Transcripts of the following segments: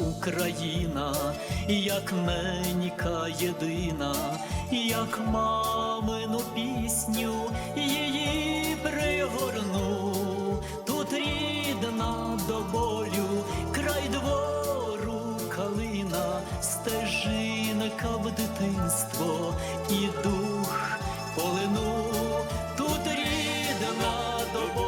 Україна, як ненька єдина, як мамину пісню її пригорну, тут рідна до болю, край двору калина, стежинка в дитинство і дух полину, тут рідна до болю,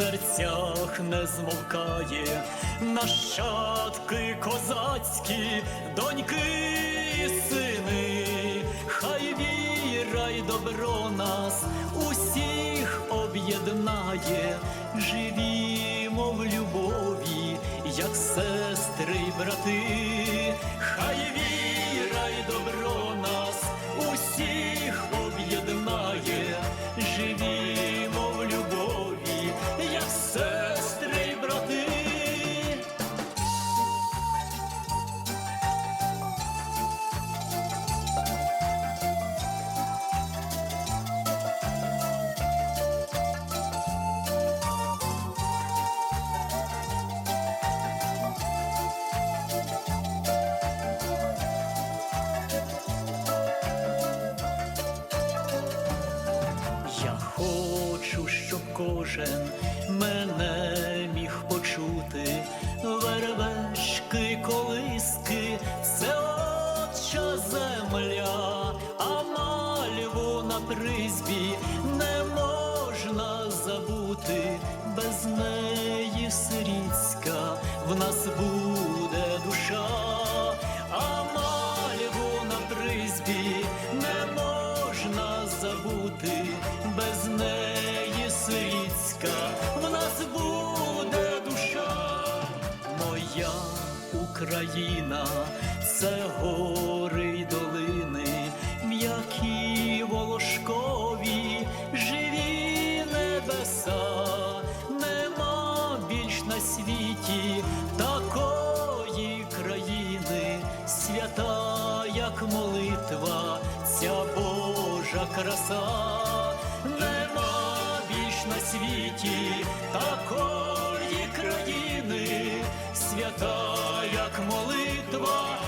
серцях не змовкає, нащадки козацькі, доньки і сини, хай віра й добро нас усіх об'єднає, живімо в любові, як сестри й брати, хай віра й добро нас кожен мене міг почути. Вервешки, колиски, це отча земля, а мальву на призбі не можна забути, без неї сирітська в нас буде Україна, це гори й долини, м'які волошкові, живі небеса, нема більш на світі такої країни, свята, як молитва, ця Божа краса, нема більш на світі такої країни, свята, як молитва,